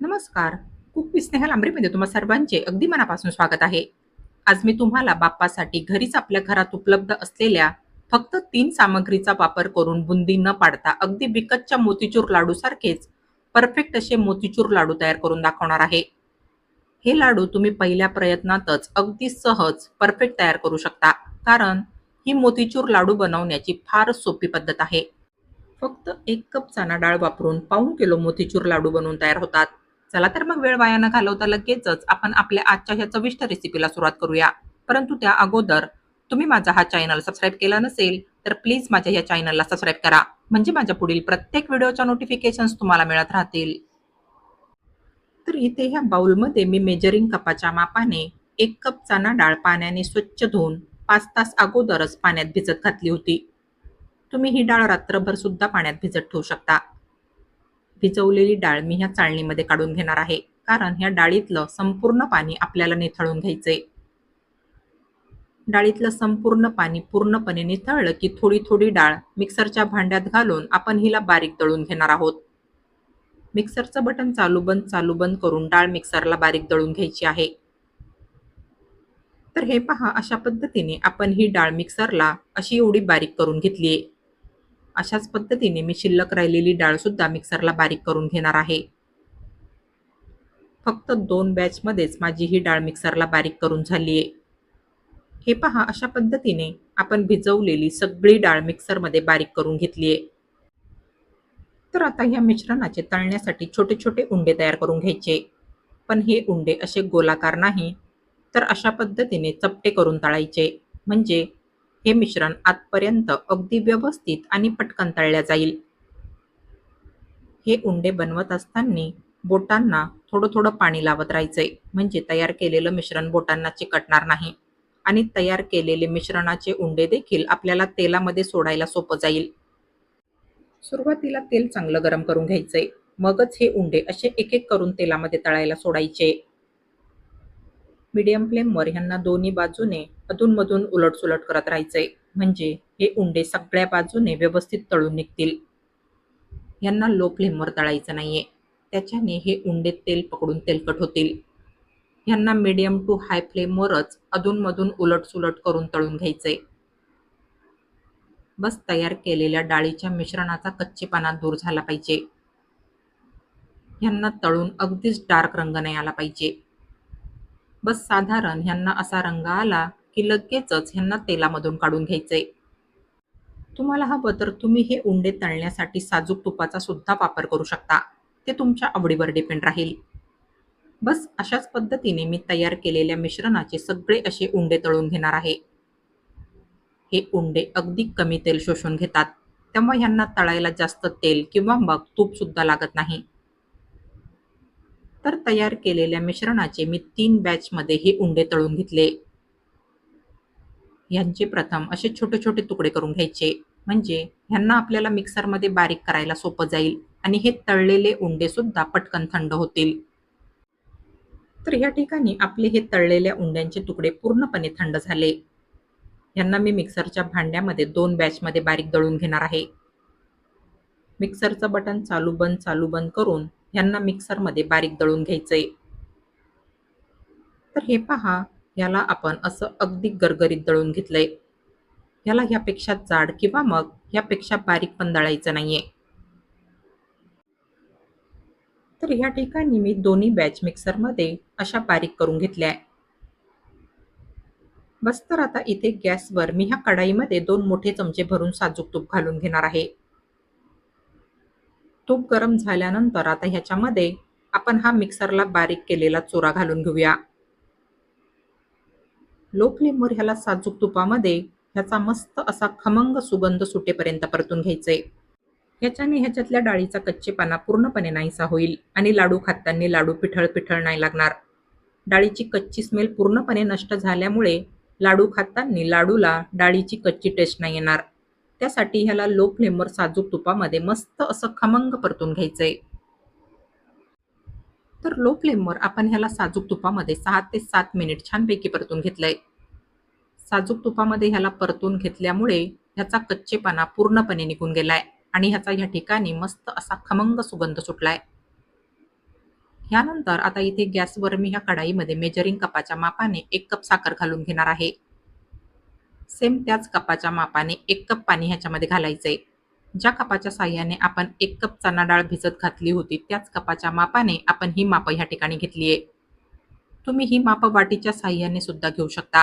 नमस्कार. Cook with Sneha तुम्हा सर्वांचे अगदी मनापासून स्वागत आहे. आज मी तुम्हाला बाप्पासाठी घरीच आपल्या घरात उपलब्ध असलेल्या फक्त तीन सामग्रीचा वापर करून बुंदी न पाडता अगदी विकतच्या मोतीचूर लाडू सारखेच परफेक्ट असे मोतीचूर लाडू तयार करून दाखवणार आहे. हे लाडू तुम्ही पहिल्या प्रयत्नातच अगदी सहज परफेक्ट तयार करू शकता. कारण ही मोतीचूर लाडू बनवण्याची फार सोपी पद्धत आहे. फक्त एक कप चणा डाळ वापरून पाऊण किलो मोतीचूर लाडू बनवून तयार होतात. चला तर मग वेळ वाया न घालवता लगेचच आपण आपल्या आजच्या ह्या चविष्ट रेसिपीला सुरुवात करूया. परंतु त्या अगोदर तुम्ही माझा हा चॅनल सबस्क्राईब केला नसेल तर प्लीज माझ्या या चॅनलला सबस्क्राईब करा. म्हणजे माझ्या पुढील प्रत्येक व्हिडिओच्या नोटिफिकेशन्स तुम्हाला मिळत राहतील. तर इथे ह्या बाउलमध्ये मी मेजरिंग कपाच्या मापाने एक कप चणा डाळ पाण्याने स्वच्छ धुवून पाच तास अगोदरच पाण्यात भिजत घातली होती. तुम्ही ही डाळ रात्रभर सुद्धा पाण्यात भिजत ठेवू शकता. भिजवलेली डाळ मी ह्या चाळणीमध्ये काढून घेणार आहे. कारण ह्या डाळीतलं संपूर्ण पाणी आपल्याला निथळून घ्यायचंय. डाळीतलं संपूर्ण पाणी पूर्णपणे निथळलं की थोडी थोडी डाळ मिक्सरच्या भांड्यात घालून आपण हिला बारीक दळून घेणार आहोत. मिक्सरचं बटन चालू बंद चालू बंद करून डाळ मिक्सरला बारीक दळून घ्यायची आहे. तर हे पहा अशा पद्धतीने आपण ही डाळ मिक्सरला अशी एवढी बारीक करून घेतली आहे अशाच पद्धतीने मी शिल्लक राहिलेली डाळ सुद्धा मिक्सरला बारीक करून घेणार आहे. फक्त दोन बॅचमध्येच माझी ही डाळ मिक्सरला बारीक करून झाली आहे. हे पहा अशा पद्धतीने आपण भिजवलेली सगळी डाळ मिक्सरमध्ये बारीक करून घेतली आहे. तर आता ह्या मिश्रणाचे तळण्यासाठी छोटे छोटे उंडे तयार करून घ्यायचे. पण हे उंडे असे गोलाकार नाही तर अशा पद्धतीने चपटे करून तळायचे. म्हणजे हे मिश्रण आतपर्यंत अगदी व्यवस्थित आणि पटकन तळल्या जाईल. हे उंडे बनवत असताना बोटांना थोडं थोडं पाणी लावत राहायचंय म्हणजे तयार केलेलं मिश्रण बोटांना चिकटणार नाही. आणि तयार केलेले मिश्रणाचे उंडे देखील आपल्याला तेलामध्ये सोडायला सोपं जाईल. सुरुवातीला तेल चांगलं गरम करून घ्यायचंय मगच हे उंडे असे एक एक करून तेलामध्ये तळायला सोडायचे. मीडियम फ्लेमवर ह्यांना दोन्ही बाजूने अधूनमधून उलटसुलट करत राहायचंय. म्हणजे हे उंडे सगळ्या बाजूने व्यवस्थित तळून निघतील. यांना लो फ्लेमवर तळायचं नाहीये. त्याच्याने हे उंडे तेल पकडून तेलकट होतील. ह्यांना मीडियम टू हाय फ्लेमवरच अधूनमधून उलटसुलट करून तळून घ्यायचंय. बस तयार केलेल्या डाळीच्या मिश्रणाचा कच्चेपणा दूर झाला पाहिजे. ह्यांना तळून अगदीच डार्क रंग नाही आला पाहिजे. बस साधारण ह्यांना असा रंग आला की लगेचच ह्यांना तेलामधून काढून घ्यायचे. तुम्हाला हवं तर तुम्ही हे उंडे तळण्यासाठी साजूक तुपाचा सुद्धा वापर करू शकता. ते तुमच्या आवडीवर डिपेंड राहील. बस अशाच पद्धतीने मी तयार केलेल्या मिश्रणाचे सगळे असे उंडे तळून घेणार आहे. हे उंडे अगदी कमी तेल शोषून घेतात. तेव्हा ह्यांना तळायला जास्त तेल किंवा मग तूप सुद्धा लागत नाही. तर तयार केलेल्या मिश्रणाचे मी तीन बॅचमध्ये हे उंडे तळून घेतले. यांचे प्रथम असे छोटे छोटे तुकडे करून घ्यायचे. म्हणजे ह्यांना आपल्याला मिक्सरमध्ये बारीक करायला सोपं जाईल आणि हे तळलेले उंडे सुद्धा पटकन थंड होतील. तर या ठिकाणी आपले हे तळलेल्या उंड्यांचे तुकडे पूर्णपणे थंड झाले. यांना मी मिक्सरच्या भांड्यामध्ये दोन बॅचमध्ये बारीक दळून घेणार आहे. मिक्सरचं बटन चालू बंद चालू बंद करून यांना मिक्सरमध्ये बारीक दळून घ्यायचंय. तर हे पहा याला आपण असं अगदी गरगरीत दळून घेतलंय. याला ह्यापेक्षा जाड किंवा मग ह्यापेक्षा बारीक पण दळायचं नाहीये. तर ह्या ठिकाणी मी दोन्ही बॅच मिक्सरमध्ये अशा बारीक करून घेतल्या. बस तर आता इथे गॅसवर मी ह्या कढाईमध्ये दोन मोठे चमचे भरून साजूक तूप घालून घेणार आहे. तूप गरम झाल्यानंतर आता ह्याच्यामध्ये आपण हा मिक्सरला बारीक केलेला चोरा घालून घेऊया. लो फ्लेमवर ह्याला साजूक तुपामध्ये ह्याचा मस्त असा खमंग सुगंध सुटेपर्यंत परतून घ्यायचे. ह्याच्याने ह्याच्यातल्या डाळीचा कच्चेपणा पूर्णपणे नाहीसा होईल आणि लाडू खाताना लाडू पिठळ पिठळ नाही लागणार. डाळीची कच्ची स्मेल पूर्णपणे नष्ट झाल्यामुळे लाडू खाताना लाडूला डाळीची कच्ची टेस्ट नाही येणार. त्यासाठी ह्याला लो फ्लेमवर साजूक तुपामध्ये मस्त असं खमंग परतून घ्यायचंय. तर लो फ्लेमवर आपण ह्याला साजूक तुपामध्ये सहा ते सात मिनिट छानपैकी परतून घेतलंय. साजूक तुपामध्ये ह्याला परतून घेतल्यामुळे ह्याचा कच्चेपणा पूर्णपणे निघून गेलाय आणि ह्याचा ह्या ठिकाणी मस्त असा खमंग सुगंध सुटलाय. ह्यानंतर आता इथे गॅसवर मी ह्या कढाईमध्ये मेजरिंग कपाच्या मापाने एक कप साखर घालून घेणार आहे. सेम त्याच कपाच्या मापाने एक कप पाणी ह्याच्यामध्ये घालायचं आहे ज्या कपाच्या साह्याने आपण एक कप चणा डाळ भिजत घातली होती त्याच कपाच्या मापाने आपण ही मापं ह्या ठिकाणी घेतली आहे तुम्ही ही मापं वाटीच्या साह्याने सुद्धा घेऊ शकता.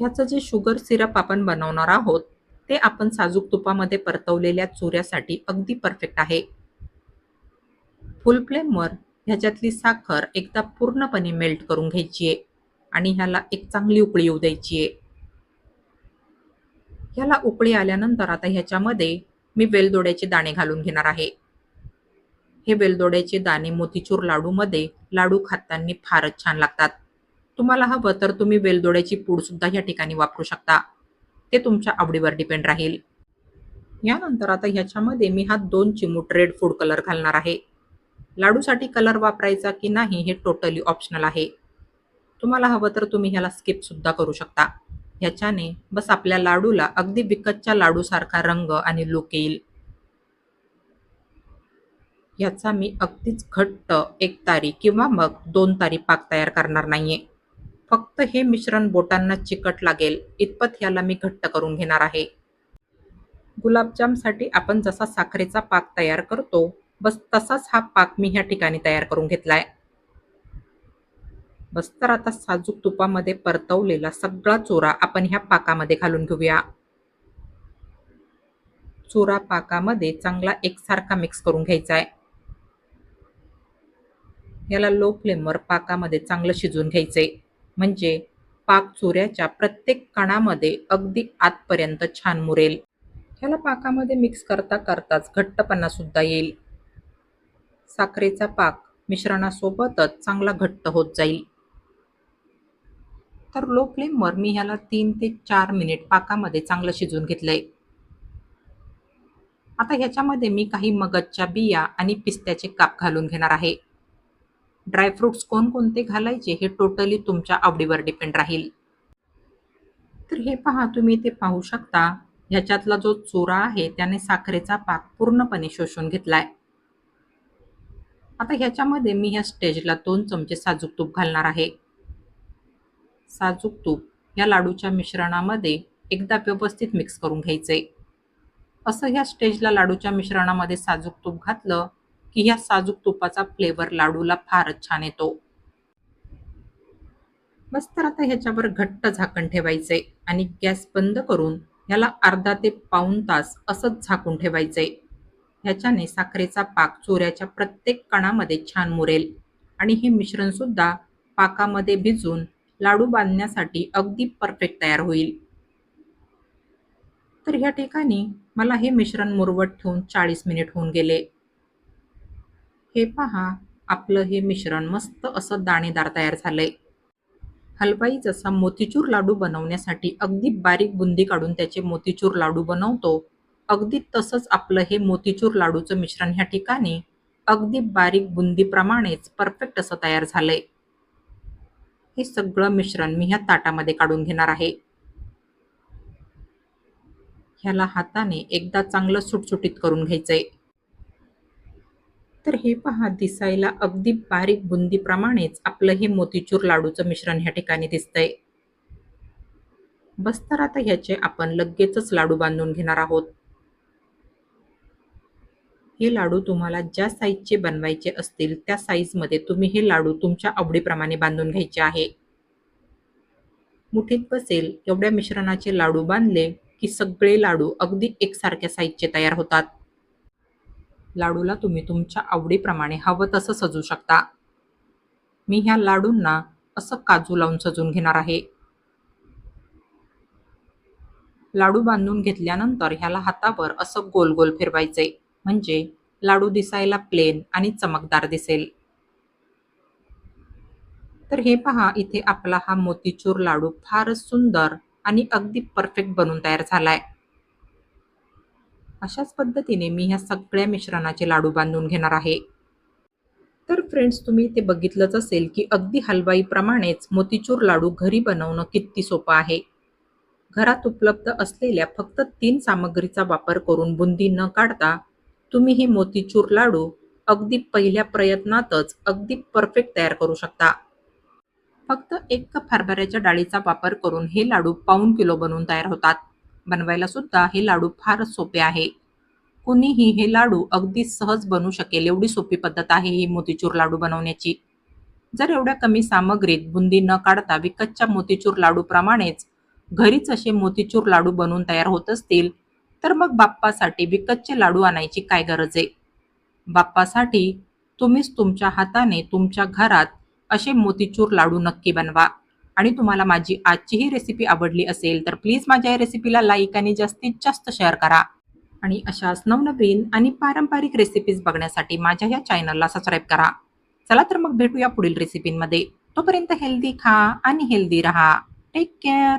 ह्याचं जे शुगर सिरप आपण बनवणार आहोत ते आपण साजूक तुपामध्ये परतवलेल्या चुऱ्यासाठी अगदी परफेक्ट आहे. फुल फ्लेमवर ह्याच्यातली साखर एकदा पूर्णपणे मेल्ट करून घ्यायची आहे आणि ह्याला एक चांगली उकळी येऊ द्यायची आहे ह्याला उकळी आल्यानंतर आता ह्याच्यामध्ये मी वेलदोड्याचे दाणे घालून घेणार आहे. हे वेलदोड्याचे दाणे मोतीचूर लाडूमध्ये लाडू खाताना फारच छान लागतात. तुम्हाला हवं तर तुम्ही वेलदोड्याची पूड सुद्धा या ठिकाणी वापरू शकता. ते तुमच्या आवडीवर डिपेंड राहील. यानंतर आता ह्याच्यामध्ये मी हा दोन चिमूट रेड फूड कलर घालणार आहे. लाडूसाठी कलर वापरायचा की नाही हे टोटली ऑप्शनल आहे. तुम्हाला हवं तर तुम्ही ह्याला स्किप सुद्धा करू शकता. ह्याच्याने बस आपल्या लाडूला अगदी विकतच्या लाडूसारखा रंग आणि लुक येईल. ह्याचा मी अगदीच घट्ट एक तारी किंवा मग दोन तारी पाक तयार करणार नाहीये. फक्त हे मिश्रण बोटांना चिकट लागेल. इतपत ह्याला मी घट्ट करून घेणार आहे. गुलाबजामसाठी आपण जसा साखरेचा पाक तयार करतो बस तसाच हा पाक मी ह्या ठिकाणी तयार करून घेतलाय. बस तर आता साजूक तुपामध्ये परतवलेला सगळा चोरा आपण ह्या पाकामध्ये घालून घेऊया. चोरा पाकामध्ये चांगला एकसारखा मिक्स करून घ्यायचा आहे याला लो फ्लेमवर पाकामध्ये चांगलं शिजून घ्यायचंय. म्हणजे पाक चोऱ्याच्या प्रत्येक कणामध्ये अगदी आतपर्यंत छान मुरेल. ह्याला पाकामध्ये मिक्स करता करताच घट्टपणा सुद्धा येईल. साखरेचा पाक मिश्रणासोबतच चांगला घट्ट होत जाईल. तर लो फ्लेमवर मी ह्याला तीन ते चार मिनिट पाकामध्ये चांगलं शिजवून घेतलंय. आता ह्याच्यामध्ये मी काही मगजच्या बिया आणि पिस्त्याचे काप घालून घेणार आहे. ड्रायफ्रुट्स कोणकोणते घालायचे हे टोटली तुमच्या आवडीवर डिपेंड राहील. तर हे पहा तुम्ही ते पाहू शकता. ह्याच्यातला जो चोरा आहे त्याने साखरेचा पाक पूर्णपणे शोषून घेतलाय. आता ह्याच्यामध्ये मी ह्या स्टेजला दोन चमचे साजूक तूप घालणार आहे. साजूक तूप या लाडूच्या मिश्रणामध्ये एकदा व्यवस्थित मिक्स करून घ्यायचे. असं ह्या स्टेजला लाडूच्या मिश्रणामध्ये साजूक तूप घातलं की ह्या साजूक तुपाचा फ्लेवर लाडूला फारच छान येतो. बस तर आता ह्याच्यावर घट्ट झाकण ठेवायचे आणि गॅस बंद करून ह्याला अर्धा ते पाऊण तास असंच झाकून ठेवायचंय ह्याच्याने साखरेचा पाक चोऱ्याच्या प्रत्येक कणामध्ये छान मुरेल आणि हे मिश्रण सुद्धा पाकामध्ये भिजून लाडू बांधण्यासाठी अगदी परफेक्ट तयार होईल. तर ह्या ठिकाणी मला हे मिश्रण मुरवत ठेवून चाळीस मिनिट होऊन गेले. हे पहा आपलं हे मिश्रण मस्त असं दाणेदार तयार झालंय. हलवाई जसा मोतीचूर लाडू बनवण्यासाठी अगदी बारीक बुंदी काढून त्याचे मोतीचूर लाडू बनवतो अगदी तसंच आपलं हे मोतीचूर लाडूचं मिश्रण ह्या ठिकाणी अगदी बारीक बुंदीप्रमाणेच परफेक्ट असं तयार झालंय. हे सगळं मिश्रण मी ह्या ताटामध्ये काढून घेणार आहे. ह्याला हाताने एकदा चांगलं सुटसुटीत करून घ्यायचंय. तर हे पहा दिसायला अगदी बारीक बुंदीप्रमाणेच आपलं हे मोतीचूर लाडूचं मिश्रण ह्या ठिकाणी दिसतंय. बस तर आता ह्याचे आपण लगेचच लाडू बांधून घेणार आहोत. हे लाडू तुम्हाला ज्या साईजचे बनवायचे असतील त्या साईजमध्ये तुम्ही हे लाडू तुमच्या आवडीप्रमाणे बांधून घ्यायचे आहे. मुठीत बसेल एवढ्या मिश्रणाचे लाडू बांधले की सगळे लाडू अगदी एकसारख्या साईजचे तयार होतात. लाडूला तुम्ही तुमच्या आवडीप्रमाणे हवं तसं सजू शकता. मी ह्या लाडूंना असं काजू लावून सजून घेणार आहे. लाडू बांधून घेतल्यानंतर ह्याला हातावर असं गोल गोल फिरवायचे. म्हणजे लाडू दिसायला प्लेन आणि चमकदार दिसेल. तर हे पहा इथे आपला हा मोतीचूर लाडू फारच सुंदर आणि अगदी परफेक्ट बनून तयार झालाय. अशाच पद्धतीने मी ह्या सगळ्या मिश्रणाचे लाडू बांधून घेणार आहे. तर फ्रेंड्स तुम्ही ते बघितलंच असेल की अगदी हलवाईप्रमाणेच मोतीचूर लाडू घरी बनवणं किती सोपं आहे. घरात उपलब्ध असलेल्या फक्त तीन सामग्रीचा वापर करून बुंदी न काढता तुम्ही हे मोतीचूर लाडू अगदी पहिल्या प्रयत्नातच अगदी परफेक्ट तयार करू शकता. फक्त एक कप हरभऱ्याच्या डाळीचा वापर करून हे लाडू पाऊन किलो बनवून तयार होतात. बनवायला सुद्धा हे लाडू फारच सोपे आहे. कुणीही हे लाडू अगदी सहज बनवू शकेल एवढी सोपी पद्धत आहे ही मोतीचूर लाडू बनवण्याची. जर एवढ्या कमी सामग्रीत बुंदी न काढता विकतच्या मोतीचूर लाडू प्रमाणेच घरीच असे मोतीचूर लाडू बनवून तयार होत असतील तर मग बाप्पासाठी विकतचे लाडू आणायची काय गरज आहे? बाप्पासाठी तुम्हीच तुमच्या हाताने तुमच्या घरात असे मोतीचूर लाडू नक्की बनवा. आणि तुम्हाला माझी आजची ही रेसिपी आवडली असेल तर प्लीज माझ्या या रेसिपीला लाईक आणि जास्तीत जास्त शेअर करा. आणि अशाच नवनवीन आणि पारंपरिक रेसिपीज बघण्यासाठी माझ्या या चॅनलला सबस्क्राईब करा. चला तर मग भेटूया पुढील रेसिपींमध्ये तोपर्यंत हेल्दी खा आणि हेल्दी राहा. Take care